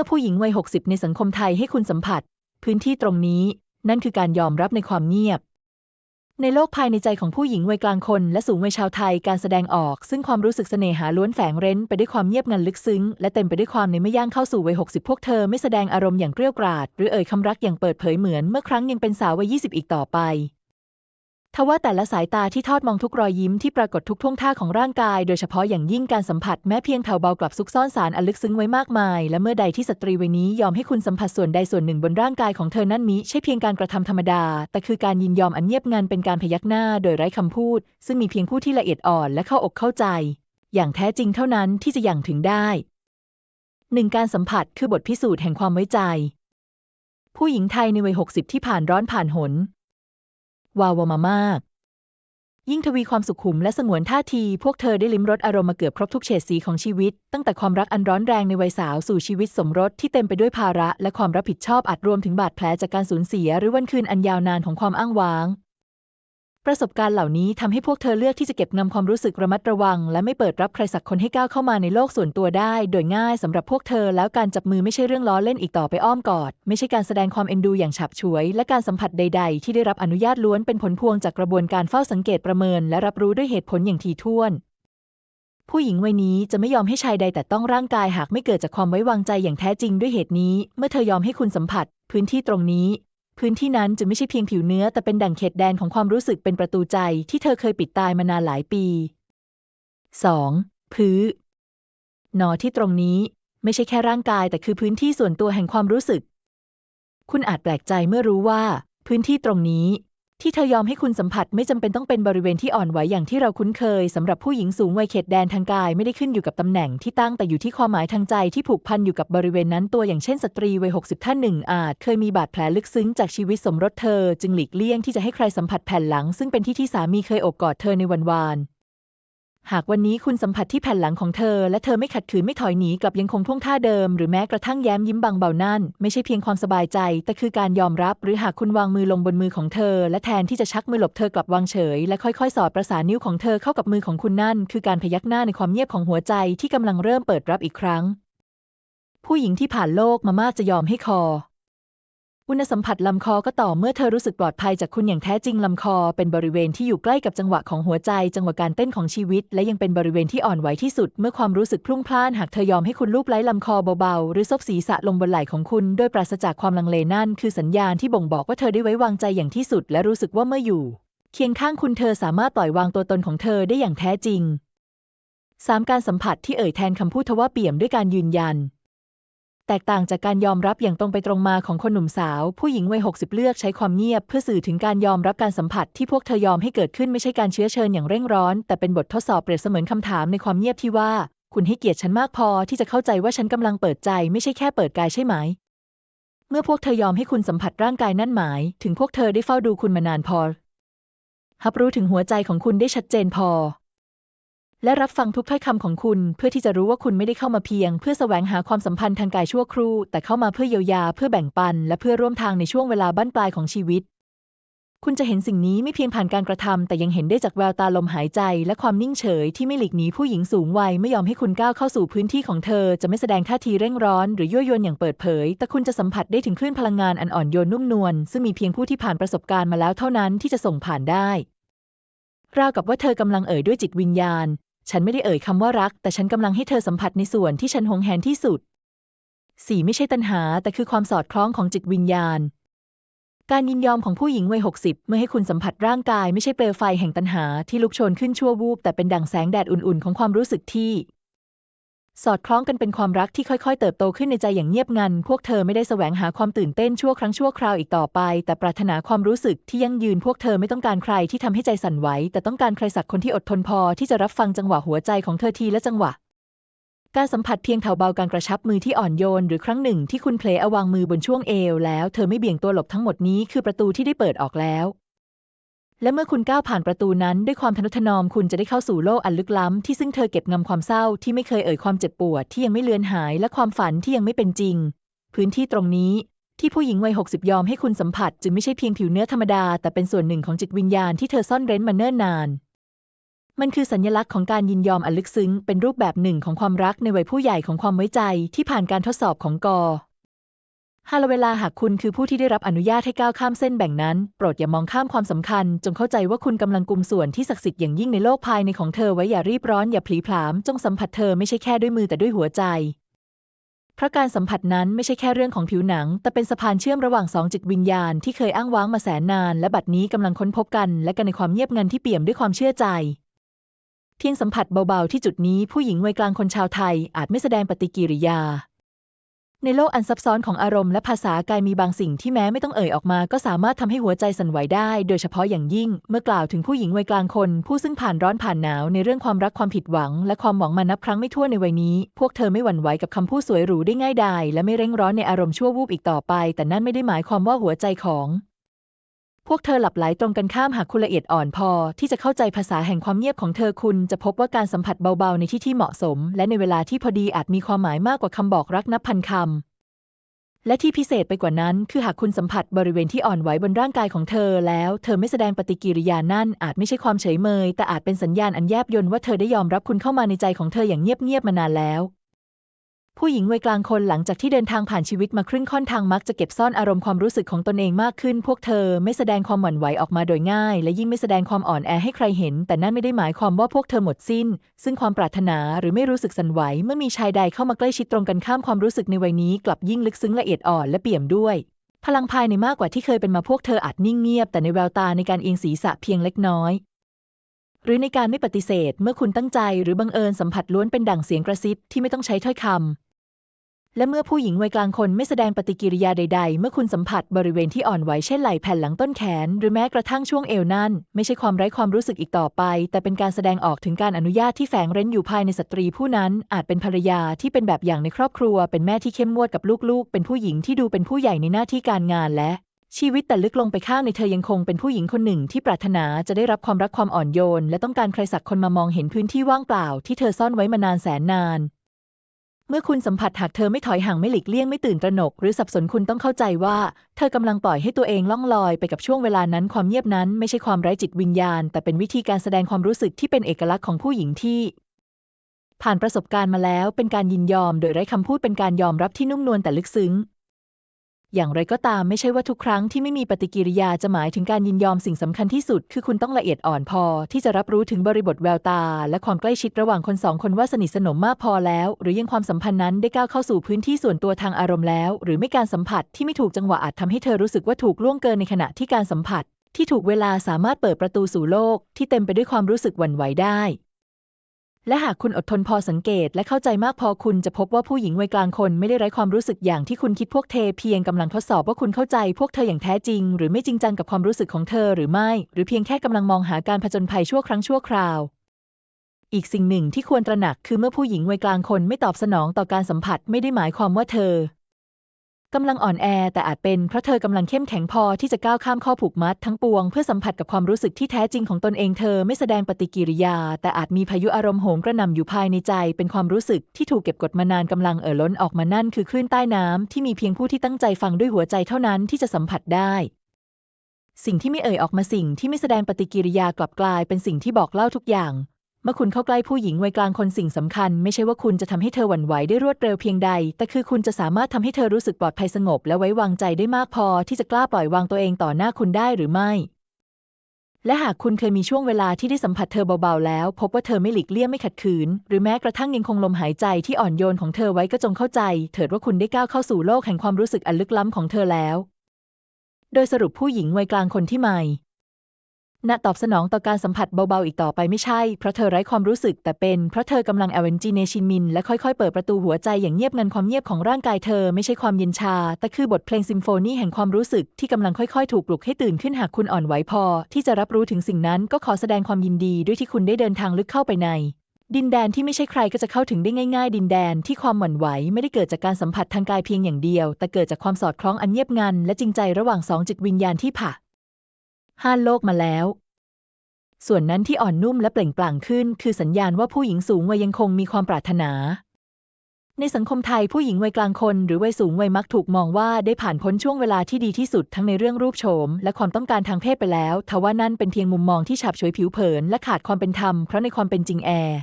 มื่อผู้หญิงวัย 60 ในสังคมไทยให้คุณสัมผัส พื้นที่ตรงนี้ นั่นคือการยอมรับในความเงียบ ในโลกภายในใจของผู้หญิงวัยกลางคน และสูงวัยชาวไทยการแสดงออก ซึ่งความรู้สึกเสน่หาล้วนแฝงเร้นไปด้วยความเงียบงันลึกซึ้ง และเต็มไปด้วยความในเมื่อย่างเข้าสู่วัย 60 พวกเธอไม่แสดงอารมณ์อย่างเกรี้ยวกราด หรือเอ่ยคำรักอย่างเปิดเผยเหมือนเมื่อครั้งยังเป็นสาววัย 20 อีกต่อไป ทว่าแต่ละสายตาที่ทอดมองทุกรอยยิ้มที่ปรากฏทุกท่วงท่าของร่างกาย โดยเฉพาะอย่างยิ่งการสัมผัสแม้เพียงแผ่วเบากลับซุกซ่อนสารอันลึกซึ้งไว้มากมาย และเมื่อใดที่สตรีวัยนี้ยอมให้คุณสัมผัสส่วนใดส่วนหนึ่งบนร่างกายของเธอนั่นมิใช่เพียงการกระทำธรรมดา แต่คือการยินยอมอันเงียบงันเป็นการพยักหน้าโดยไร้คำพูด ซึ่งมีเพียงผู้ที่ละเอียดอ่อนและเข้าอกเข้าใจ อย่างแท้จริงเท่านั้นที่จะอย่างถึงได้หนึ่งการสัมผัสคือบทพิสูจน์แห่งความไว้ใจ ผู้หญิงไทยในวัย60 ที่ผ่านร้อนผ่านหน วาวมามาก ยิ่งทวีความสุขุมและสงวนท่าที พวกเธอได้ลิ้มรสอารมณ์มาเกือบครบทุกเฉดสีของชีวิต ตั้งแต่ความรักอันร้อนแรงในวัยสาวสู่ชีวิตสมรสที่เต็มไปด้วยภาระ และความรับผิดชอบอาจรวมถึงบาดแผลจากการสูญเสีย หรือวันคืนอันยาวนานของความอ้างว้าง ประสบการณ์เหล่านี้ทำให้พวกเธอเลือกที่จะเก็บงำความรู้สึกระมัดระวัง และไม่เปิดรับใครสักคนให้ก้าวเข้ามาในโลกส่วนตัวได้ โดยง่ายสำหรับพวกเธอ แล้วการจับมือไม่ใช่เรื่องล้อเล่นอีกต่อไปอ้อมกอด ไม่ใช่การแสดงความเอ็นดูอย่างฉับฉวย และการสัมผัสใด ๆ ที่ได้รับอนุญาตล้วนเป็นผลพวงจากกระบวนการเฝ้าสังเกตประเมิน และรับรู้ด้วยเหตุผลอย่างถี่ถ้วนผู้หญิงวัยนี้จะไม่ยอมให้ชายใดแต่ต้องร่างกายหากไม่เกิดจากความไว้วางใจอย่างแท้จริงด้วยเหตุนี้ เมื่อเธอยอมให้คุณสัมผัส พื้นที่ตรงนี้ พื้นที่นั้นจะไม่ใช่เพียงผิวเนื้อ แต่เป็นดั่งเขตแดนของความรู้สึกเป็นประตูใจที่เธอเคยปิดตายมานานหลายปี 2. พื้นอที่ตรงนี้ไม่ใช่แค่ร่างกาย แต่คือพื้นที่ส่วนตัวแห่งความรู้สึก คุณอาจแปลกใจเมื่อรู้ว่า พื้นที่ตรงนี้ ที่เธอยอมให้คุณสัมผัสไม่จำเป็นต้องเป็นบริเวณที่อ่อนไหวอย่างที่เราคุ้นเคยสำหรับผู้หญิงสูงวัยเขตแดนทางกายไม่ได้ขึ้นอยู่กับตำแหน่งที่ตั้งแต่อยู่ที่ความหมายทางใจที่ผูกพันอยู่กับบริเวณนั้นตัวอย่างเช่นสตรีวัย 60 ท่านหนึ่งอาจ เคยมีบาดแผลลึกซึ้งจากชีวิตสมรสเธอ จึงหลีกเลี่ยงที่จะให้ใครสัมผัสแผ่นหลัง ซึ่งเป็นที่ที่สามีเคยอกกอดเธอในวันวาน หากวันนี้คุณสัมผัสที่แผ่นหลังของเธอ และเธอไม่ขัดขืนไม่ถอยหนีกลับยังคงท่วงท่าเดิม หรือแม้กระทั่งแย้มยิ้มบางเบานั่น ไม่ใช่เพียงความสบายใจ แต่คือการยอมรับ หรือหากคุณวางมือลงบนมือของเธอ และแทนที่จะชักมือหลบเธอกลับวางเฉย และค่อยๆ สอดประสานนิ้วของเธอเข้ากับมือของคุณนั่น คือการพยักหน้าในความเงียบของหัวใจที่กำลังเริ่มเปิดรับอีกครั้ง ผู้หญิงที่ผ่านโลกมามากจะยอมให้คอ อุณสัมผัสลำคอก็ต่อเมื่อเธอรู้สึกปลอดภัยจากคุณอย่างแท้จริงลำคอ เป็นบริเวณที่อยู่ใกล้กับจังหวะของหัวใจ จังหวะการเต้นของชีวิต และยังเป็นบริเวณที่อ่อนไหวที่สุด เมื่อความรู้สึกพลุ่งพล่านหากเธอยอมให้คุณลูบไล้ลำคอเบาๆ หรือซบศีรษะลงบนไหล่ของคุณ โดยปราศจากความลังเลนั่น คือสัญญาณที่บ่งบอกว่าเธอได้ไว้วางใจอย่างที่สุด และรู้สึกว่าเมื่ออยู่ เคียงข้างคุณเธอสามารถปล่อยวางตัวตนของเธอได้อย่างแท้จริง 3. การสัมผัสที่เอ่ยแทนคำพูดทว่าเปี่ยมด้วยการยืนยัน แตกต่างจากการยอมรับอย่างตรงไปตรงมาของคนหนุ่มสาว ผู้หญิงวัย 60 เลือกใช้ความเงียบ เพื่อสื่อถึงการยอมรับการสัมผัสที่พวกเธอยอมให้เกิดขึ้นไม่ใช่การเชื้อเชิญอย่างเร่งร้อน แต่เป็นบททดสอบเปรียบเสมือนคำถามในความเงียบที่ว่า คุณให้เกียรติฉันมากพอที่จะเข้าใจว่าฉันกำลังเปิดใจ ไม่ใช่แค่เปิดกายใช่ไหม เมื่อพวกเธอยอมให้คุณสัมผัสร่างกายนั่นหมาย ถึงพวกเธอได้เฝ้าดูคุณมานานพอรับรู้ถึงหัวใจของคุณได้ชัดเจนพอ และรับฟังทุกถ้อยคำของคุณ เพื่อที่จะรู้ว่าคุณไม่ได้เข้ามาเพียง เพื่อแสวงหาความสัมพันธ์ทางกายชั่วครู่ แต่เข้ามาเพื่อเยียวยาเพื่อแบ่งปัน และเพื่อร่วมทางในช่วงเวลาบั้นปลายของชีวิต คุณจะเห็นสิ่งนี้ไม่เพียงผ่านการกระทำแต่ยังเห็นได้จากแววตาลมหายใจ และความนิ่งเฉยที่ไม่หลีกหนีผู้หญิงสูงวัยไม่ยอมให้คุณก้าวเข้าสู่พื้นที่ของเธอ จะไม่แสดงท่าทีเร่งร้อน หรือยั่วยวนอย่างเปิดเผย แต่คุณจะสัมผัสได้ถึงคลื่นพลังงานอันอ่อนโยนนุ่มนวลซึ่งมีเพียงผู้ที่ผ่านประสบการณ์มาแล้วเท่านั้นที่จะส่งผ่านได้ราวกับว่าเธอกำลังเอ่ยด้วยจิตวิญญาณ ฉันไม่ได้เอ่ยคำว่ารัก แต่ฉันกำลังให้เธอสัมผัสในส่วนที่ฉันหวงแหนที่สุดสี่ไม่ใช่ตัณหา แต่คือความสอดคล้องของจิตวิญญาณ การยินยอมของผู้หญิงวัยหกสิบเมื่อให้คุณสัมผัสร่างกายไม่ใช่เปลวไฟแห่งตัณหาที่ลุกโชนขึ้นชั่ววูบแต่เป็นดั่งแสงแดดอุ่นๆ ของความรู้สึกที่ สอดคล้องกันเป็นความรักที่ค่อยๆ เติบโตขึ้นในใจอย่างเงียบงัน พวกเธอไม่ได้แสวงหาความตื่นเต้นชั่วครั้งชั่วคราวอีกต่อไป แต่ปรารถนาความรู้สึกที่ยั่งยืน พวกเธอไม่ต้องการใครที่ทำให้ใจสั่นไหว แต่ต้องการใครสักคนที่อดทนพอที่จะรับฟังจังหวะหัวใจของเธอทีละจังหวะ การสัมผัสเพียงแถวเบาการกระชับมือที่อ่อนโยน หรือครั้งหนึ่งที่คุณเพลอวางมือบนช่วงเอวแล้ว เธอไม่เบี่ยงตัวหลบทั้งหมดนี้คือประตูที่ได้เปิดออกแล้ว และเมื่อคุณก้าวผ่านประตูนั้นด้วยความทนุถนอมคุณจะได้เข้าสู่โลกอันลึกล้ำที่ซึ่งเธอเก็บงำความเศร้าที่ไม่เคยเอ่ยความเจ็บปวดที่ยังไม่เลือนหายและความฝันที่ยังไม่เป็นจริง พื้นที่ตรงนี้ที่ผู้หญิงวัย60ยอมให้คุณสัมผัสจึงไม่ใช่เพียงผิวเนื้อธรรมดา แต่เป็นส่วนหนึ่งของจิตวิญญาณที่เธอซ่อนเร้นมาเนิ่นนาน มันคือสัญลักษณ์ของการยินยอมอันลึกซึ้ง เป็นรูปแบบหนึ่งของความรักในวัยผู้ใหญ่ของความไว้ใจที่ผ่านการทดสอบของกอ ฮาลเวลาหากคุณคือผู้ที่ได้รับอนุญาตให้ก้าวข้ามเส้นแบ่งนั้น โปรดอย่ามองข้ามความสำคัญ จงเข้าใจว่าคุณกำลังกุมส่วนที่ศักดิ์สิทธิ์อย่างยิ่งในโลกภายในของเธอไว้อย่ารีบร้อนอย่าผลีผลาม จงสัมผัสเธอไม่ใช่แค่ด้วยมือแต่ด้วยหัวใจ เพราะการสัมผัสนั้นไม่ใช่แค่เรื่องของผิวหนัง แต่เป็นสะพานเชื่อมระหว่างสองจิตวิญญาณที่เคยอ้างว้างมาแสนนาน และบัดนี้กำลังค้นพบกัน และกันในความเงียบงันที่เปี่ยมด้วยความเชื่อใจเพียงสัมผัสเบาๆที่จุดนี้ผู้หญิงวัยกลางคนชาวไทยอาจไม่แสดงปฏิกิริยา ในโลกอันซับซ้อนของอารมณ์และภาษากายมีบางสิ่งที่แม้ไม่ต้องเอ่ยออกมา ก็สามารถทำให้หัวใจสั่นไหวได้ โดยเฉพาะอย่างยิ่ง เมื่อกล่าวถึงผู้หญิงวัยกลางคน ผู้ซึ่งผ่านร้อนผ่านหนาวในเรื่องความรักความผิดหวัง และความหวังมานับครั้งไม่ถ้วนในวัยนี้ พวกเธอไม่หวั่นไหวกับคำพูดสวยหรูได้ง่ายดายและไม่เร่งร้อนในอารมณ์ชั่ววูบอีกต่อไป แต่นั่นไม่ได้หมายความว่าหัวใจของ พวกเธอหลับไหลตรงกันข้ามหากคุณละเอียดอ่อนพอ ที่จะเข้าใจภาษาแห่งความเงียบของเธอคุณจะพบว่าการสัมผัสเบาๆในที่ที่เหมาะสม และในเวลาที่พอดีอาจมีความหมายมากกว่าคำบอกรักนับพันคำและที่พิเศษไปกว่านั้น คือหากคุณสัมผัสบริเวณที่อ่อนไหวบนร่างกายของเธอแล้ว เธอไม่แสดงปฏิกิริยานั่น อาจไม่ใช่ความเฉยเมย แต่อาจเป็นสัญญาณอันแยบยลว่าเธอได้ยอมรับคุณเข้ามาในใจของเธออย่างเงียบๆมานานแล้ว ผู้หญิงวัยกลางคนหลังจากที่เดินทางผ่านชีวิตมาครึ่งค่อนทางมักจะเก็บซ่อนอารมณ์ความรู้สึกของตนเองมากขึ้น พวกเธอไม่แสดงความหวั่นไหวออกมาโดยง่าย และยิ่งไม่แสดงความอ่อนแอให้ใครเห็น แต่นั่นไม่ได้หมายความว่าพวกเธอหมดสิ้น ซึ่งความปรารถนาหรือไม่รู้สึกสันไหวเมื่อมีชายใดเข้ามาใกล้ชิดตรงกันข้ามความรู้สึกในวัยนี้ กลับยิ่งลึกซึ้งละเอียดอ่อนและเปี่ยมด้วย พลังภายในมากกว่าที่เคยเป็นมาพวกเธออาจนิ่งเงียบแต่ในแววตาในการเอียงศีรษะเพียงเล็กน้อยหรือในการไม่ปฏิเสธ เมื่อคุณตั้งใจหรือบังเอิญสัมผัสล้วนเป็นดั่งเสียงกระซิบที่ไม่ต้องใช้ถ้อยคำ และเมื่อผู้หญิงวัยกลางคนไม่แสดงปฏิกิริยาใด ๆ เมื่อคุณสัมผัสบริเวณที่อ่อนไหวเช่นไหล่แผ่นหลังต้นแขน หรือแม้กระทั่งช่วงเอวนั่น ไม่ใช่ความไร้ความรู้สึกอีกต่อไป แต่เป็นการแสดงออกถึงการอนุญาตที่แฝงเร้นอยู่ภายในสตรีผู้นั้น อาจเป็นภรรยาที่เป็นแบบอย่างในครอบครัว เป็นแม่ที่เข้มงวดกับลูกๆ เป็นผู้หญิงที่ดูเป็นผู้ใหญ่ในหน้าที่การงานและชีวิตแต่ลึกลงไปข้างในเธอยังคงเป็นผู้หญิงคนหนึ่งที่ปรารถนาจะได้รับความรักความอ่อนโยน และต้องการใครสักคนมามองเห็นพื้นที่ว่างเปล่าที่เธอซ่อนไว้มานานแสนนาน เมื่อคุณสัมผัสหากเธอไม่ถอยห่างไม่หลีกเลี่ยงไม่ตื่นตระหนก หรือสับสนคุณต้องเข้าใจว่า เธอกำลังปล่อยให้ตัวเองล่องลอยไปกับช่วงเวลานั้นความเงียบนั้นไม่ใช่ความไร้จิตวิญญาณ แต่เป็นวิธีการแสดงความรู้สึกที่เป็นเอกลักษณ์ของผู้หญิงที่ผ่านประสบการณ์มาแล้วเป็นการยินยอม โดยไร้คำพูดเป็นการยอมรับที่นุ่มนวลแต่ลึกซึ้ง อย่างไรก็ตามไม่ใช่ว่าทุกครั้งที่ไม่มีปฏิกิริยาจะหมายถึงการยินยอมสิ่งสำคัญที่สุด คือคุณต้องละเอียดอ่อนพอ ที่จะรับรู้ถึงบริบทแววตา และความใกล้ชิดระหว่างคนสองคนว่าสนิทสนมมากพอแล้ว หรือยังความสัมพันธ์นั้นได้ก้าวเข้าสู่พื้นที่ส่วนตัวทางอารมณ์แล้ว หรือไม่การสัมผัสที่ไม่ถูกจังหวะอาจทำให้เธอรู้สึกว่าถูกล่วงเกินในขณะที่การสัมผัส ที่ถูกเวลาสามารถเปิดประตูสู่โลก ที่เต็มไปด้วยความรู้สึกหวั่นไหวได้ และหากคุณอดทนพอสังเกตและเข้าใจมากพอคุณจะพบว่าผู้หญิงวัยกลางคนไม่ได้ไร้ความรู้สึกอย่างที่คุณคิดพวกเธอเพียงกำลังทดสอบว่าคุณเข้าใจพวกเธออย่างแท้จริง หรือไม่จริงจังกับความรู้สึกของเธอหรือไม่ หรือเพียงแค่กำลังมองหาการผจญภัยชั่วครั้งชั่วคราว อีกสิ่งหนึ่งที่ควรตระหนักคือเมื่อผู้หญิงวัยกลางคนไม่ตอบสนองต่อการสัมผัสไม่ได้หมายความว่าเธอ กำลังอ่อนแอแต่อาจเป็นเพราะเธอกำลังเข้มแข็งพอที่จะก้าวข้ามข้อผูกมัดทั้งปวงเพื่อสัมผัสกับความรู้สึกที่แท้จริงของตนเองเธอไม่แสดงปฏิกิริยา แต่อาจมีพายุอารมณ์โหมกระหน่ำอยู่ภายในใจ เป็นความรู้สึกที่ถูกเก็บกดมานานกำลังเอ่อล้นออกมานั่นคือคลื่นใต้น้ำที่มีเพียงผู้ที่ตั้งใจฟังด้วยหัวใจเท่านั้นที่จะสัมผัสได้ สิ่งที่ไม่เอ่ยออกมาสิ่งที่ไม่แสดงปฏิกิริยากลับกลายเป็นสิ่งที่บอกเล่าทุกอย่าง เมื่อคุณเข้าใกล้ผู้หญิงวัยกลางคนสิ่งสำคัญ ไม่ใช่ว่าคุณจะทำให้เธอหวั่นไหวได้รวดเร็วเพียงใด แต่คือคุณจะสามารถทำให้เธอรู้สึกปลอดภัยสงบ และไว้วางใจได้มากพอที่จะกล้าปล่อยวางตัวเองต่อหน้าคุณได้หรือไม่ และหากคุณเคยมีช่วงเวลาที่ได้สัมผัสเธอเบาๆ แล้ว พบว่าเธอไม่หลีกเลี่ยงไม่ขัดขืน หรือแม้กระทั่งยังคงลมหายใจที่อ่อนโยนของเธอไว้ก็จงเข้าใจ เถิดว่าคุณได้ก้าวเข้าสู่โลกแห่งความรู้สึกอันลึกล้ำของเธอแล้ว โดยสรุปผู้หญิงวัยกลางคนที่ใหม่ ณตอบสนองต่อการสัมผัสเบาๆอีกต่อไปไม่ใช่ เพราะเธอไร้ความรู้สึกแต่เป็นเพราะเธอกำลังเอเวนจีเนชินมิน และค่อยๆ เปิดประตูหัวใจอย่างเงียบงันความเงียบของร่างกายเธอไม่ใช่ความเย็นชา แต่คือบทเพลงซิมโฟนีแห่งความรู้สึกที่กำลังค่อยๆ ถูกปลุกให้ตื่นขึ้นหากคุณอ่อนไหวพอ ที่จะรับรู้ถึงสิ่งนั้นก็ขอแสดงความยินดีด้วยที่คุณได้เดินทางลึกเข้าไปในดินแดนที่ไม่ใช่ใครก็จะเข้าถึงได้ง่ายๆ ดินแดนที่ความหวั่นไหวไม่ได้เกิดจากการสัมผัสทางกายเพียงอย่างเดียว แต่เกิดจากความสอดคล้องอันเงียบงันและจริงใจระหว่างสองจิตวิญญาณที่ผ่า ห้านโลกมาแล้ว ส่วนนั้นที่อ่อนนุ่มและเปล่งปลั่งขึ้น คือสัญญาณว่าผู้หญิงสูงวัยยังคงมีความปรารถนา ในสังคมไทยผู้หญิงวัยกลางคน หรือวัยสูงวัยมักถูกมองว่าได้ผ่านพ้นช่วงเวลาที่ดีที่สุดทั้งในเรื่องรูปโฉม และความต้องการทางเพศไปแล้ว ทว่านั่นเป็นเพียงมุมมองที่ฉับเฉวยผิวเผิน และขาดความเป็นธรรม เพราะในความเป็นจริงแอร์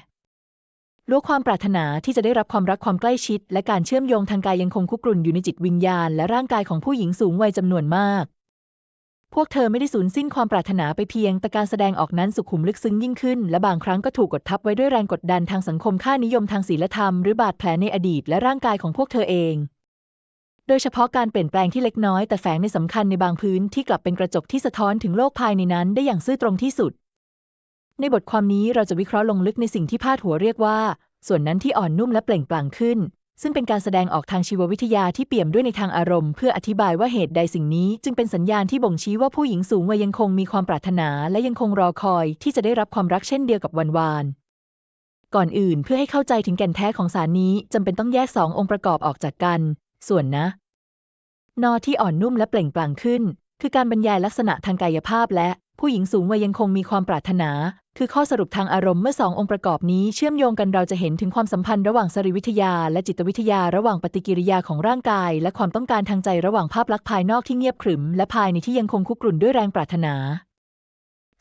ล้วความปรารถนาที่จะได้รับความรักความใกล้ชิด และการเชื่อมโยงทางกายยังคงคุกรุ่นอยู่ในจิตวิญญาณ และร่างกายของผู้หญิงสูงวัยจำนวนมาก พวกเธอไม่ได้สูญสิ้นความปรารถนาไปเพียง แต่การแสดงออกนั้นสุขุมลึกซึ้งยิ่งขึ้น และบางครั้งก็ถูกกดทับไว้ด้วยแรงกดดันทางสังคมค่านิยมทางศีลธรรมหรือบาดแผลในอดีตและร่างกายของพวกเธอเอง โดยเฉพาะการเปลี่ยนแปลงที่เล็กน้อยแต่แฝงในสำคัญในบางพื้นที่กลับเป็นกระจกที่สะท้อนถึงโลกภายในนั้นได้อย่างซื่อตรงที่สุด ในบทความนี้เราจะวิเคราะห์ลงลึกในสิ่งที่พาดหัวเรียกว่า ส่วนนั้นที่อ่อนนุ่มและเปล่งปลั่งขึ้น ซึ่งเป็นการแสดงออกทางชีววิทยาที่เปี่ยมด้วยในทางอารมณ์เพื่ออธิบายว่าเหตุใดสิ่งนี้ จึงเป็นสัญญาณที่บ่งชี้ว่าผู้หญิงสูงวัยยังคงมีความปรารถนา และยังคงรอคอยที่จะได้รับความรักเช่นเดียวกับวันวานก่อนอื่นเพื่อให้เข้าใจถึงแก่นแท้ของสารนี้จำเป็นต้องแยกสององค์ประกอบออกจากกัน ส่วนนะ นอที่อ่อนนุ่มและเปล่งปลั่งขึ้น คือการบรรยายลักษณะทางกายภาพและ ผู้หญิงสูงวัยยังคงมีความปรารถนา คือข้อสรุปทางอารมณ์เมื่อสององค์ประกอบนี้เชื่อมโยงกันเราจะเห็นถึงความสัมพันธ์ระหว่างสรีวิทยา และจิตวิทยาระหว่างปฏิกิริยาของร่างกาย และความต้องการทางใจระหว่างภาพลักษณ์ภายนอกที่เงียบขรึม และภายในที่ยังคงคุกรุ่นด้วยแรงปรารถนา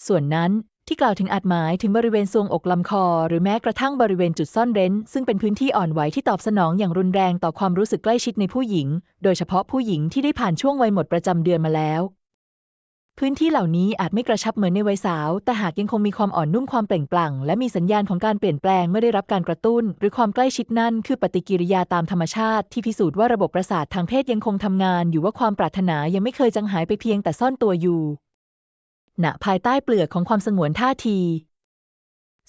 ส่วนนั้นที่กล่าวถึงอาจหมายถึงบริเวณทรวงอกลำคอ หรือแม้กระทั่งบริเวณจุดซ่อนเร้น ซึ่งเป็นพื้นที่อ่อนไหวที่ตอบสนองอย่างรุนแรงต่อความรู้สึกใกล้ชิดในผู้หญิง โดยเฉพาะผู้หญิงที่ได้ผ่านช่วงวัยหมดประจำเดือนมาแล้ว พื้นที่เหล่านี้อาจไม่กระชับเหมือนในวัยสาว แต่หากยังคงมีความอ่อนนุ่มความเปล่งปลั่ง และมีสัญญาณของการเปลี่ยนแปลงเมื่อได้รับการกระตุ้น หรือความใกล้ชิดนั่นคือปฏิกิริยาตามธรรมชาติที่พิสูจน์ว่าระบบประสาททางเพศยังคงทำงานอยู่ว่าความปรารถนายังไม่เคยจางหายไปเพียงแต่ซ่อนตัวอยู่ณภายใต้เปลือกของความสงวนท่าที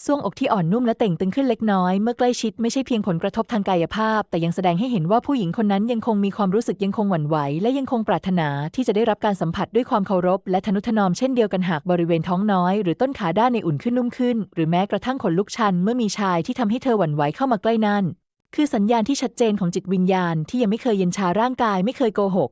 ทรวงอกที่อ่อนนุ่มและเต่งตึงขึ้นเล็กน้อยเมื่อใกล้ชิดไม่ใช่เพียงผลกระทบทางกายภาพ แต่ยังแสดงให้เห็นว่าผู้หญิงคนนั้นยังคงมีความรู้สึกยังคงหวั่นไหว และยังคงปรารถนาที่จะได้รับการสัมผัสด้วยความเคารพ และทนุถนอมเช่นเดียวกันหากบริเวณท้องน้อย หรือต้นขาด้านในอุ่นขึ้นนุ่มขึ้น หรือแม้กระทั่งขนลุกชันเมื่อมีชายที่ทำให้เธอหวั่นไหวเข้ามาใกล้นั่นคือสัญญาณที่ชัดเจนของจิตวิญญาณที่ยังไม่เคยเย็นชาร่างกายไม่เคยโกหก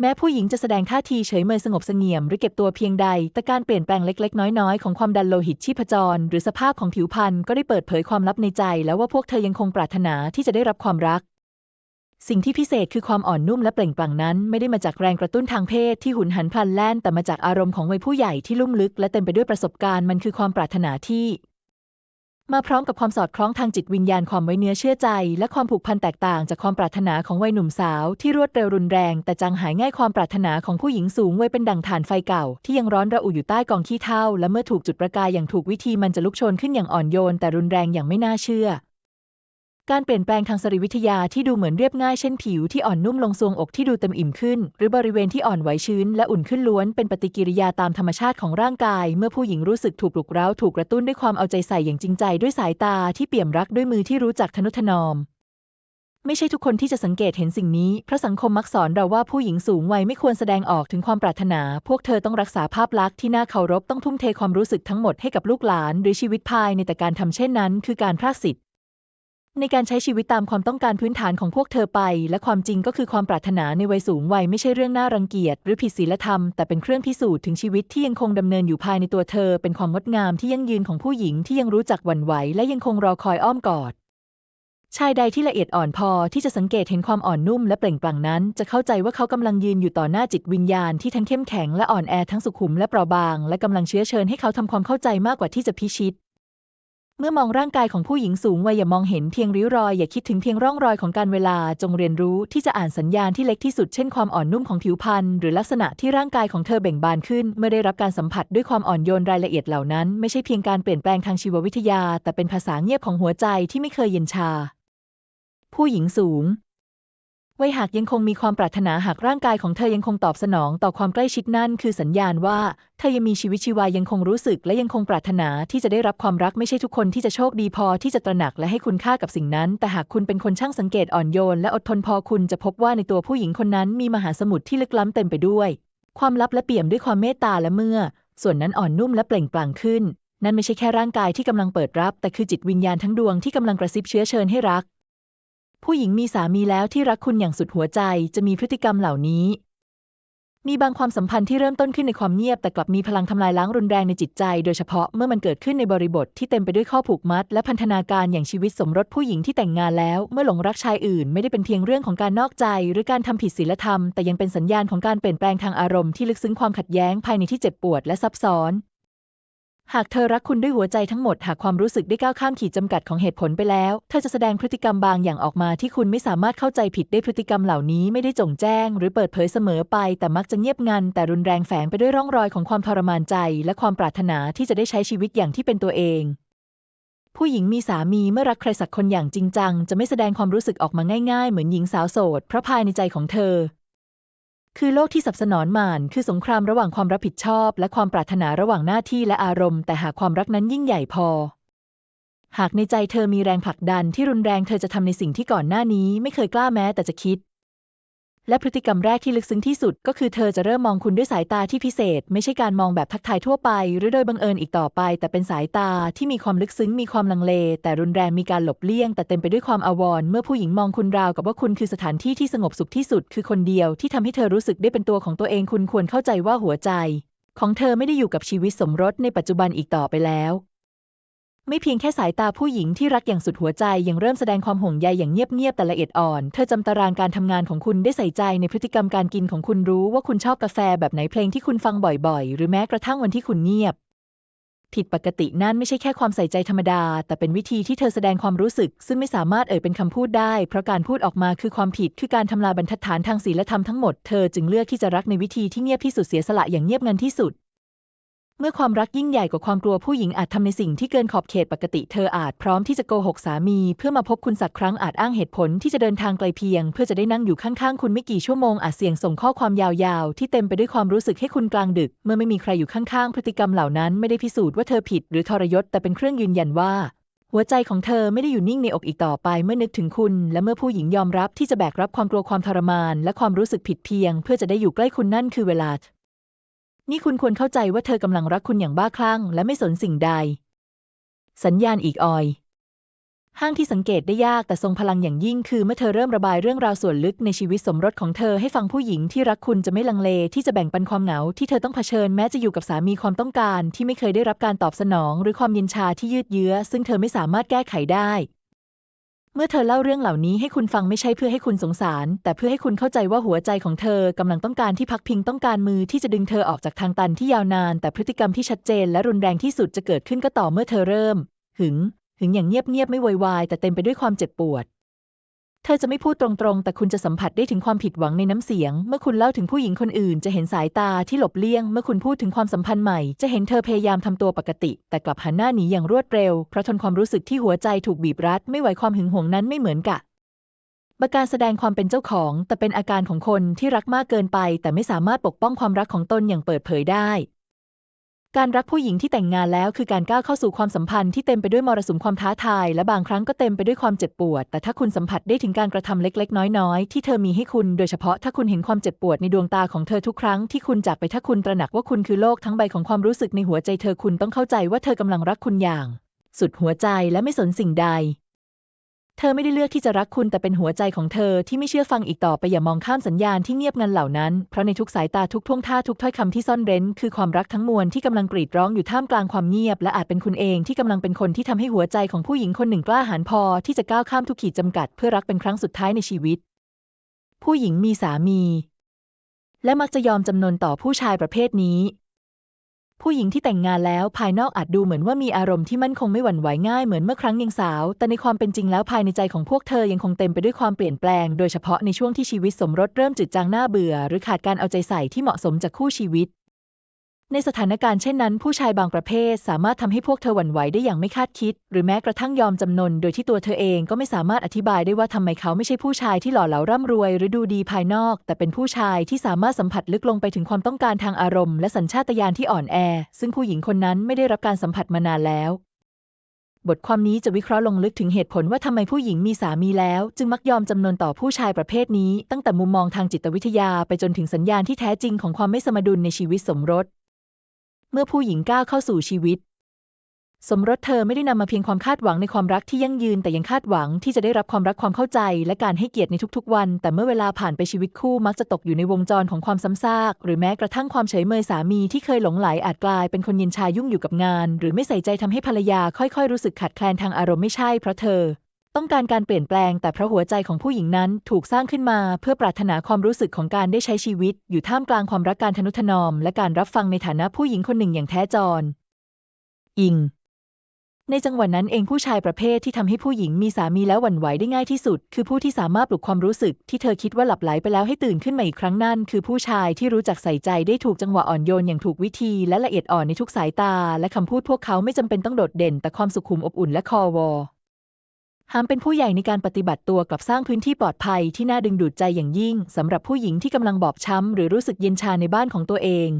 แม้ผู้หญิงจะแสดงท่าทีเฉยเมยสงบเสงี่ยมหรือเก็บตัวเพียงใด แต่การเปลี่ยนแปลงเล็ก ๆ น้อย ๆ ของความดันโลหิตชีพจร หรือสภาพของผิวพรรณก็ได้เปิดเผยความลับในใจ แล้วว่าพวกเธอยังคงปรารถนาที่จะได้รับความรัก สิ่งที่พิเศษคือความอ่อนนุ่มและเปล่งปลั่งนั้น ไม่ได้มาจากแรงกระตุ้นทางเพศที่หุนหันพลันแล่น แต่มาจากอารมณ์ของวัยผู้ใหญ่ที่ลุ่มลึกและเต็มไปด้วยประสบการณ์มันคือความปรารถนาที่ มาพร้อมกับความสอดคล้องทางจิตวิญญาณความไว้เนื้อเชื่อใจ และความผูกพันแตกต่างจากความปรารถนาของวัยหนุ่มสาว ที่รวดเร็วรุนแรง แต่จางหายง่ายความปรารถนาของผู้หญิงสูงวัยเป็นดั่งฐานไฟเก่า ที่ยังร้อนระอุอยู่ใต้กองขี้เถ้าและเมื่อถูกจุดประกายอย่างถูกวิธีมันจะลุกโชนขึ้นอย่างอ่อนโยนแต่รุนแรงอย่างไม่น่าเชื่อ การเปลี่ยนแปลงทางสรีวิทยาที่ดูเหมือนเรียบง่ายเช่นผิวที่อ่อนนุ่มลงทรวงอกที่ดูเต็มอิ่มขึ้น หรือบริเวณที่อ่อนไหวชื้นและอุ่นขึ้นล้วนเป็นปฏิกิริยาตามธรรมชาติของร่างกาย เมื่อผู้หญิงรู้สึกถูกปลุกเร้าถูกกระตุ้นด้วยความเอาใจใส่อย่างจริงใจด้วยสายตาที่เปี่ยมรักด้วยมือที่รู้จักทนุถนอม ไม่ใช่ทุกคนที่จะสังเกตเห็นสิ่งนี้ เพราะสังคมมักสอนเราว่าผู้หญิงสูงวัยไม่ควรแสดงออกถึงความปรารถนา พวกเธอต้องรักษาภาพลักษณ์ที่น่าเคารพต้องทุ่มเทความรู้สึกทั้งหมดให้กับลูกหลาน หรือชีวิตภายในแต่การทำเช่นนั้น คือการพรากสิทธิ์ ในการใช้ชีวิตตามความต้องการพื้นฐานของพวกเธอไป และความจริงก็คือความปรารถนาในวัยสูงวัยไม่ใช่เรื่องน่ารังเกียจหรือผิดศีลธรรม แต่เป็นเครื่องพิสูจน์ถึงชีวิตที่ยังคงดำเนินอยู่ภายในตัวเธอ เป็นความงดงามที่ยั่งยืนของผู้หญิงที่ยังรู้จักหวั่นไหวและยังคงรอคอยอ้อมกอดชายใดที่ละเอียดอ่อนพอที่จะสังเกตเห็นความอ่อนนุ่มและเปล่งปลั่งนั้น จะเข้าใจว่าเขากำลังยืนอยู่ต่อหน้าจิตวิญญาณที่ทั้งเข้มแข็งและอ่อนแอทั้งสุขุมและเปราะบาง และกำลังเชื้อเชิญให้เขาทำความเข้าใจมากกว่าที่จะพิชิต เมื่อมองร่างกายของผู้หญิงสูงวัยอย่ามองเห็นเพียงริ้วรอย อย่าคิดถึงเพียงร่องรอยของการเวลาจงเรียนรู้ที่จะอ่านสัญญาณที่เล็กที่สุดเช่นความอ่อนนุ่มของผิวพรรณหรือลักษณะที่ร่างกายของเธอเบ่งบานขึ้น เมื่อได้รับการสัมผัสด้วยความอ่อนโยนรายละเอียดเหล่านั้น ไม่ใช่เพียงการเปลี่ยนแปลงทางชีววิทยา แต่เป็นภาษาเงียบของหัวใจที่ไม่เคยเย็นชา ผู้หญิงสูง ไวัยหากยังคงมีความปรารถนาหากร่างกายของเธอยังคงตอบสนองต่อความใกล้ชิดนั่นคือสัญญาณว่า เธอยังมีชีวิตชีวายังคงรู้สึกและยังคงปรารถนาที่จะได้รับความรักไม่ใช่ทุกคนที่จะโชคดีพอที่จะตระหนักและให้คุณค่ากับสิ่งนั้น แต่หากคุณเป็นคนช่างสังเกตอ่อนโยนและอดทนพอคุณจะพบว่าในตัวผู้หญิงคนนั้นมีมหาสมุทรที่ลึกล้ำเต็มไปด้วย ความลับและเปี่ยมด้วยความเมตตาและเมื่อ ส่วนนั้นอ่อนนุ่มและเปล่งปลั่งขึ้น นั่นไม่ใช่แค่ร่างกายที่กำลังเปิดรับ แต่คือจิตวิญญาณทั้งดวงที่กำลังกระซิบเชื้อเชิญให้รัก ผู้หญิงมีสามีแล้วที่รักคุณอย่างสุดหัวใจจะมีพฤติกรรมเหล่านี้ มีบางความสัมพันธ์ที่เริ่มต้นขึ้นในความเงียบ แต่กลับมีพลังทำลายล้างรุนแรงในจิตใจ โดยเฉพาะเมื่อมันเกิดขึ้นในบริบทที่เต็มไปด้วยข้อผูกมัด และพันธนาการอย่างชีวิตสมรสผู้หญิงที่แต่งงานแล้ว เมื่อหลงรักชายอื่น ไม่ได้เป็นเพียงเรื่องของการนอกใจ หรือการทำผิดศีลธรรม แต่ยังเป็นสัญญาณของการเปลี่ยนแปลงทางอารมณ์ที่ลึกซึ้งความขัดแย้งภายในที่เจ็บปวดและซับซ้อน หากเธอรักคุณด้วยหัวใจทั้งหมด หากความรู้สึกได้ก้าวข้ามขีดจำกัดของเหตุผลไปแล้ว เธอจะแสดงพฤติกรรมบางอย่างออกมาที่คุณไม่สามารถเข้าใจผิดได้พฤติกรรมเหล่านี้ไม่ได้จงแจ้ง หรือเปิดเผยเสมอไป แต่มักจะเงียบงัน แต่รุนแรงแฝงไปด้วยร่องรอยของความทรมานใจ และความปรารถนาที่จะได้ใช้ชีวิตอย่างที่เป็นตัวเอง ผู้หญิงมีสามีเมื่อรักใครสักคนอย่างจริงจัง จะไม่แสดงความรู้สึกออกมาง่ายๆ เหมือนหญิงสาวโสดเพราะภายในใจของเธอ คือโลกที่สับสนอนมาน คือสงครามระหว่างความรับผิดชอบ และความปรารถนาระหว่างหน้าที่และอารมณ์ แต่หากความรักนั้นยิ่งใหญ่พอ หากในใจเธอมีแรงผลักดันที่รุนแรงเธอจะทำในสิ่งที่ก่อนหน้านี้ไม่เคยกล้าแม้แต่จะคิด และพฤติกรรมแรกที่ลึกซึ้งที่สุด ก็คือเธอจะเริ่มมองคุณด้วยสายตาที่พิเศษ ไม่ใช่การมองแบบทักทายทั่วไป หรือโดยบังเอิญอีกต่อไป แต่เป็นสายตาที่มีความลึกซึ้งมีความลังเล แต่รุนแรงมีการหลบเลี่ยง แต่เต็มไปด้วยความอาวรณ์เมื่อผู้หญิงมองคุณราวกับว่าคุณคือสถานที่ที่สงบสุขที่สุด คือคนเดียวที่ทำให้เธอรู้สึกได้เป็นตัวของตัวเองคุณควรเข้าใจว่าหัวใจ ของเธอไม่ได้อยู่กับชีวิตสมรสในปัจจุบันอีกต่อไปแล้ว ไม่เพียงแค่สายตาผู้หญิงที่รักอย่างสุดหัวใจยังเริ่มแสดงความห่วงใยอย่างเงียบๆแต่ละเอียดอ่อน เธอจำตารางการทำงานของคุณได้ใส่ใจในพฤติกรรมการกินของคุณรู้ว่าคุณชอบกาแฟแบบไหนเพลงที่คุณฟังบ่อยๆ หรือแม้กระทั่งวันที่คุณเงียบ ผิดปกตินั่นไม่ใช่แค่ความใส่ใจธรรมดา แต่เป็นวิธีที่เธอแสดงความรู้สึก ซึ่งไม่สามารถเอ่ยเป็นคำพูดได้ เพราะการพูดออกมาคือความผิดคือการทำลายบรรทัดฐานทางศีลธรรมทั้งหมดเธอจึงเลือกที่จะรักในวิธีที่เงียบที่สุดเสียสละอย่างเงียบงันที่สุด เมื่อความรักยิ่งใหญ่กว่าความกลัวผู้หญิงอาจทำในสิ่งที่เกินขอบเขตปกติเธออาจพร้อมที่จะโกหกสามี เพื่อมาพบคุณสักครั้งอาจอ้างเหตุผลที่จะเดินทางไกลเพียง เพื่อจะได้นั่งอยู่ข้างๆคุณไม่กี่ชั่วโมงอาจเสี่ยงส่งข้อความยาวๆ ที่เต็มไปด้วยความรู้สึกให้คุณกลางดึก เมื่อไม่มีใครอยู่ข้างๆ พฤติกรรมเหล่านั้นไม่ได้พิสูจน์ว่าเธอผิด หรือทรยศแต่เป็นเครื่องยืนยันว่า หัวใจของเธอไม่ได้อยู่นิ่งในอกอีกต่อไปเมื่อนึกถึงคุณ และเมื่อผู้หญิงยอมรับที่จะแบกรับความกลัวความทรมาน และความรู้สึกผิดเพียง เพื่อจะได้อยู่ใกล้คุณนั่นคือเวลา นี่คุณควรเข้าใจว่าเธอกำลังรักคุณอย่างบ้าคลั่ง และไม่สนสิ่งใด สัญญาณอีกออย ห้างที่สังเกตได้ยากแต่ทรงพลังอย่างยิ่งคือเมื่อเธอเริ่มระบายเรื่องราวส่วนลึกในชีวิตสมรสของเธอให้ฟังผู้หญิงที่รักคุณจะไม่ลังเลที่จะแบ่งปันความเหงาที่เธอต้องเผชิญแม้จะอยู่กับสามีความต้องการที่ไม่เคยได้รับการตอบสนอง หรือความเย็นชาที่ยืดเยื้อ ซึ่งเธอไม่สามารถแก้ไขได้ เมื่อเธอเล่าเรื่องเหล่านี้ให้คุณฟังไม่ใช่เพื่อให้คุณสงสาร แต่เพื่อให้คุณเข้าใจว่าหัวใจของเธอกำลังต้องการที่พักพิงต้องการมือที่จะดึงเธอออกจากทางตันที่ยาวนาน แต่พฤติกรรมที่ชัดเจนและรุนแรงที่สุดจะเกิดขึ้นก็ต่อเมื่อเธอเริ่ม หึง หึงอย่างเงียบๆไม่ไวยวายแต่เต็มไปด้วยความเจ็บปวด เธอจะไม่พูดตรงๆ แต่คุณจะสัมผัสได้ถึงความผิดหวังในน้ำเสียง เมื่อคุณเล่าถึงผู้หญิงคนอื่น จะเห็นสายตาที่หลบเลี่ยง เมื่อคุณพูดถึงความสัมพันธ์ใหม่ จะเห็นเธอพยายามทำตัวปกติ แต่กลับหันหน้าหนีอย่างรวดเร็ว เพราะทนความรู้สึกที่หัวใจถูกบีบรัด ไม่ไหวความหึงหวงนั้นไม่เหมือนกะบการแสดงความเป็นเจ้าของ แต่เป็นอาการของคนที่รักมากเกินไป แต่ไม่สามารถปกป้องความรักของตนอย่างเปิดเผยได้ การรักผู้หญิงที่แต่งงานแล้วคือการก้าวเข้าสู่ความสัมพันธ์ที่เต็มไปด้วยมรสุมความท้าทาย และบางครั้งก็เต็มไปด้วยความเจ็บปวด แต่ถ้าคุณสัมผัสได้ถึงการกระทำเล็กๆ น้อยๆ ที่เธอมีให้คุณ โดยเฉพาะถ้าคุณเห็นความเจ็บปวดในดวงตาของเธอทุกครั้งที่คุณจากไปถ้าคุณตระหนักว่าคุณคือโลกทั้งใบของความรู้สึกในหัวใจเธอคุณต้องเข้าใจว่าเธอกำลังรักคุณอย่าง สุดหัวใจและไม่สนสิ่งใด เธอไม่ได้เลือกที่จะรักคุณแต่เป็นหัวใจของเธอที่ไม่เชื่อฟังอีกต่อไปอย่ามองข้ามสัญญาณที่เงียบงันเหล่านั้น เพราะในทุกสายตาทุกท่วงท่าทุกถ้อยคำที่ซ่อนเร้น คือความรักทั้งมวลที่กำลังกรีดร้องอยู่ท่ามกลางความเงียบ และอาจเป็นคุณเองที่กำลังเป็นคนที่ทำให้หัวใจของผู้หญิงคนหนึ่งกล้าหาญพอ ที่จะก้าวข้ามทุกขีดจำกัด เพื่อรักเป็นครั้งสุดท้ายในชีวิต ผู้หญิงมีสามี และมักจะยอมจำนนต่อผู้ชายประเภทนี้ ผู้หญิงที่แต่งงานแล้วภายนอกอาจดูเหมือนว่ามีอารมณ์ที่มั่นคงไม่หวั่นไหวง่ายเหมือนเมื่อครั้งยังสาว แต่ในความเป็นจริงแล้วภายในใจของพวกเธอยังคงเต็มไปด้วยความเปลี่ยนแปลง โดยเฉพาะในช่วงที่ชีวิตสมรสเริ่มจืดจางน่าเบื่อ หรือขาดการเอาใจใส่ที่เหมาะสมจากคู่ชีวิต ในสถานการณ์เช่นนั้น ผู้ชายบางประเภทสามารถทำให้พวกเธอหวั่นไหวได้อย่างไม่คาดคิด หรือแม้กระทั่งยอมจำนน โดยที่ตัวเธอเองก็ไม่สามารถอธิบายได้ว่าทำไมเขาไม่ใช่ผู้ชายที่หล่อเหลาร่ำรวย หรือดูดีภายนอก แต่เป็นผู้ชายที่สามารถสัมผัสลึกลงไปถึงความต้องการทางอารมณ์และสัญชาตญาณที่อ่อนแอ ซึ่งผู้หญิงคนนั้นไม่ได้รับการสัมผัสมานานแล้วบทความนี้จะวิเคราะห์ลงลึกถึงเหตุผลว่าทำไมผู้หญิงมีสามีแล้ว จึงมักยอมจำนนต่อผู้ชายประเภทนี้ ตั้งแต่มุมมองทางจิตวิทยาไปจนถึงสัญญาณที่แท้จริงของความไม่สมดุลในชีวิตสมรส เมื่อผู้หญิงก้าวเข้าสู่ชีวิต สมรสเธอไม่ได้นำมาเพียงความคาดหวังในความรักที่ยั่งยืน แต่ยังคาดหวังที่จะได้รับความรักความเข้าใจ และการให้เกียรติในทุกๆ วัน แต่เมื่อเวลาผ่านไปชีวิตคู่มักจะตกอยู่ในวงจรของความซ้ำซาก หรือแม้กระทั่งความเฉยเมยสามีที่เคยหลงไหลอาจกลายเป็นคนเย็นชายุ่งอยู่กับงาน หรือไม่ใส่ใจทำให้ภรรยาค่อยๆ รู้สึกขาดแคลนทางอารมณ์ไม่ใช่เพราะเธอ ต้องการการเปลี่ยนแปลง แต่เพราะหัวใจของผู้หญิงนั้นถูกสร้างขึ้นมา เพื่อปรารถนาความรู้สึกของการได้ใช้ชีวิต อยู่ท่ามกลางความรักการทนุถนอม และการรับฟังในฐานะผู้หญิงคนหนึ่งอย่างแท้จร อิง ในจังหวะนั้นเองผู้ชายประเภทที่ทำให้ผู้หญิงมีสามีแล้วหวั่นไหวได้ง่ายที่สุด คือผู้ที่สามารถปลุกความรู้สึก ที่เธอคิดว่าหลับไหลไปแล้วให้ตื่นขึ้นมาอีกครั้งนั่นคือผู้ชายที่รู้จักใส่ใจได้ถูกจังหวะอ่อนโยนอย่างถูกวิธีและละเอียดอ่อนในทุกสายตา และคำพูดพวกเขาไม่จำเป็นต้องโดดเด่น แต่ความสุขุมอบอุ่นและคอวอ หามเป็นผู้ใหญ่ในการปฏิบัติตัวกลับสร้างพื้นที่ปลอดภัยที่น่าดึงดูดใจอย่างยิ่งสำหรับผู้หญิงที่กำลังบอบช้ำหรือรู้สึกเย็นชาในบ้านของตัวเอง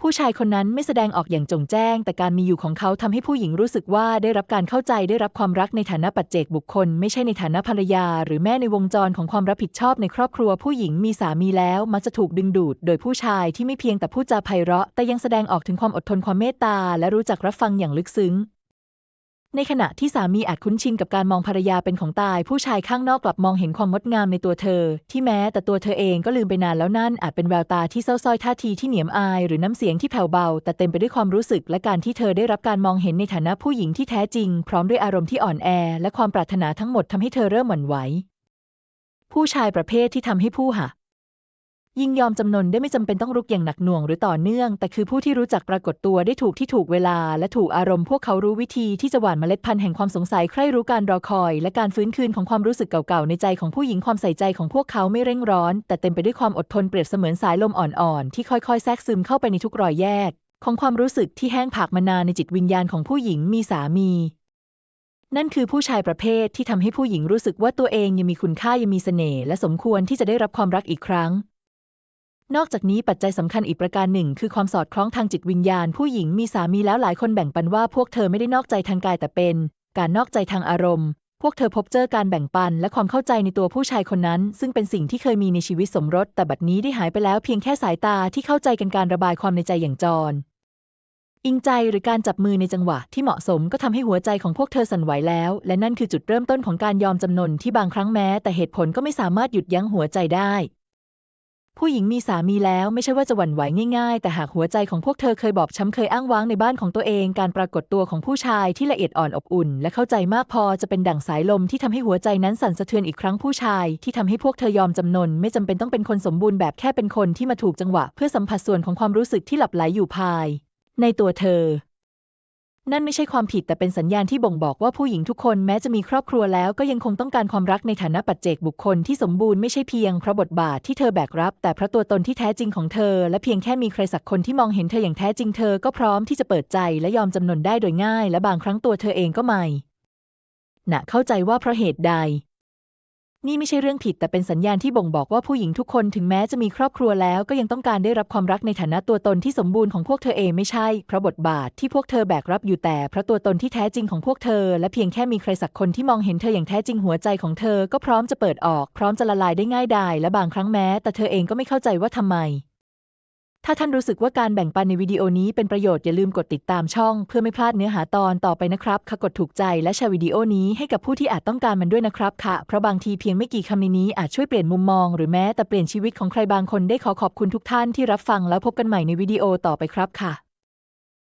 ผู้ชายคนนั้นไม่แสดงออกอย่างจงแจ้ง แต่การมีอยู่ของเขาทำให้ผู้หญิงรู้สึกว่าได้รับการเข้าใจได้รับความรักในฐานะปัจเจกบุคคล ไม่ใช่ในฐานะภรรยา หรือแม่ในวงจรของความรับผิดชอบในครอบครัวผู้หญิงมีสามีแล้วมักจะถูกดึงดูด โดยผู้ชายที่ไม่เพียงแต่พูดจาไพเราะ แต่ยังแสดงออกถึงความอดทนความเมตตาและรู้จักรับฟังอย่างลึกซึ้ง ในขณะที่สามีอาจคุ้นชินกับการมองภรรยาเป็นของตาย ผู้ชายข้างนอกกลับมองเห็นความงดงามในตัวเธอ ที่แม้แต่ตัวเธอเองก็ลืมไปนานแล้วนั่นอาจเป็นแววตาที่เศร้าส้อยท่าทีที่เหนียมอาย หรือน้ำเสียงที่แผ่วเบา แต่เต็มไปด้วยความรู้สึกและการที่เธอได้รับการมองเห็นในฐานะผู้หญิงที่แท้จริง พร้อมด้วยอารมณ์ที่อ่อนแอ และความปรารถนาทั้งหมดทำให้เธอเริ่มหวั่นไหวผู้ชายประเภทที่ทำให้ผู้หะ ยิ่งยอมจำนนได้ไม่จำเป็นต้องรุกอย่างหนักหน่วงหรือต่อเนื่อง แต่คือผู้ที่รู้จักปรากฏตัวได้ถูกที่ถูกเวลา และถูกอารมณ์พวกเขารู้วิธีที่จะหว่านเมล็ดพันธุ์แห่งความสงสัยใคร่รู้การรอคอย และการฟื้นคืนของความรู้สึกเก่าๆในใจของผู้หญิงความใส่ใจของพวกเขาไม่เร่งร้อน แต่เต็มไปด้วยความอดทนเปรียบเสมือนสายลมอ่อนๆที่ค่อยๆแทรกซึมเข้าไปในทุกรอยแยก ของความรู้สึกที่แห้งผากมานานในจิตวิญญาณของผู้หญิงมีสามีนั่นคือผู้ชายประเภทที่ทำให้ผู้หญิงรู้สึกว่าตัวเองยังมีคุณค่ายังมีเสน่ห์และสมควรที่จะได้รับความรักอีกครั้ง นอกจากนี้ปัจจัยสำคัญอีกประการหนึ่ง คือความสอดคล้องทางจิตวิญญาณ ผู้หญิงมีสามีแล้วหลายคนแบ่งปันว่าพวกเธอไม่ได้นอกใจทางกายแต่เป็น การนอกใจทางอารมณ์ พวกเธอพบเจอการแบ่งปัน และความเข้าใจในตัวผู้ชายคนนั้น ซึ่งเป็นสิ่งที่เคยมีในชีวิตสมรส แต่บัดนี้ได้หายไปแล้วเพียงแค่สายตาที่เข้าใจกันการระบายความในใจอย่างจรอิงใจหรือการจับมือในจังหวะที่เหมาะสมก็ทำให้หัวใจของพวกเธอสั่นไหวแล้ว และนั่นคือจุดเริ่มต้นของการยอมจำนนที่บางครั้งแม้ แต่เหตุผลก็ไม่สามารถหยุดยั้งหัวใจได้ ผู้หญิงมีสามีแล้วไม่ใช่ว่าจะหวั่นไหวง่ายๆ แต่หากหัวใจของพวกเธอเคยบอบช้ำเคยอ้างว้างในบ้านของตัวเอง การปรากฏตัวของผู้ชายที่ละเอียดอ่อนอบอุ่น และเข้าใจมากพอจะเป็นดั่งสายลมที่ทำให้หัวใจนั้นสั่นสะเทือนอีกครั้งผู้ชายที่ทำให้พวกเธอยอมจำนน ไม่จำเป็นต้องเป็นคนสมบูรณ์แบบแค่เป็นคนที่มาถูกจังหวะ เพื่อสัมผัสส่วนของความรู้สึกที่หลับไหลอยู่ภาย ในตัวเธอ นั่นไม่ใช่ความผิดแต่เป็นสัญญาณที่บ่งบอกว่าผู้หญิงทุกคนแม้จะมีครอบครัวแล้วก็ยังคงต้องการความรักในฐานะปัจเจกบุคคลที่สมบูรณ์ไม่ใช่เพียงเพราะบทบาทที่เธอแบกรับ แต่เพราะตัวตนที่แท้จริงของเธอ และเพียงแค่มีใครสักคนที่มองเห็นเธออย่างแท้จริงเธอก็พร้อมที่จะเปิดใจและยอมจำนนได้โดยง่าย และบางครั้งตัวเธอเองก็ไม่น่ะเข้าใจว่าเพราะเหตุใด นี่ไม่ใช่เรื่องผิดแต่เป็นสัญญาณที่บ่งบอกว่าผู้หญิงทุกคนถึงแม้จะมีครอบครัวแล้ว ก็ยังต้องการได้รับความรักในฐานะตัวตนที่สมบูรณ์ของพวกเธอเองไม่ใช่เพราะบทบาทที่พวกเธอแบกรับอยู่แต่เพราะตัวตนที่แท้จริงของพวกเธอ และเพียงแค่มีใครสักคนที่มองเห็นเธออย่างแท้จริงหัวใจของเธอก็พร้อมจะเปิดออก พร้อมจะละลายได้ง่ายดายและบางครั้งแม้ แต่เธอเองก็ไม่เข้าใจว่าทำไม ถ้าท่านรู้สึกว่าการแบ่งปันในวิดีโอนี้เป็นประโยชน์อย่าลืมกดติดตามช่อง เพื่อไม่พลาดเนื้อหาตอนต่อไปนะครับค่ะกดถูกใจและแชร์วิดีโอนี้ให้กับผู้ที่อาจต้องการมันด้วยนะครับค่ะ เพราะบางทีเพียงไม่กี่คำในนี้อาจช่วยเปลี่ยนมุมมอง หรือแม้แต่เปลี่ยนชีวิตของใครบางคนได้ขอขอบคุณทุกท่านที่รับฟังแล้วพบกันใหม่ในวิดีโอต่อไปครับค่ะ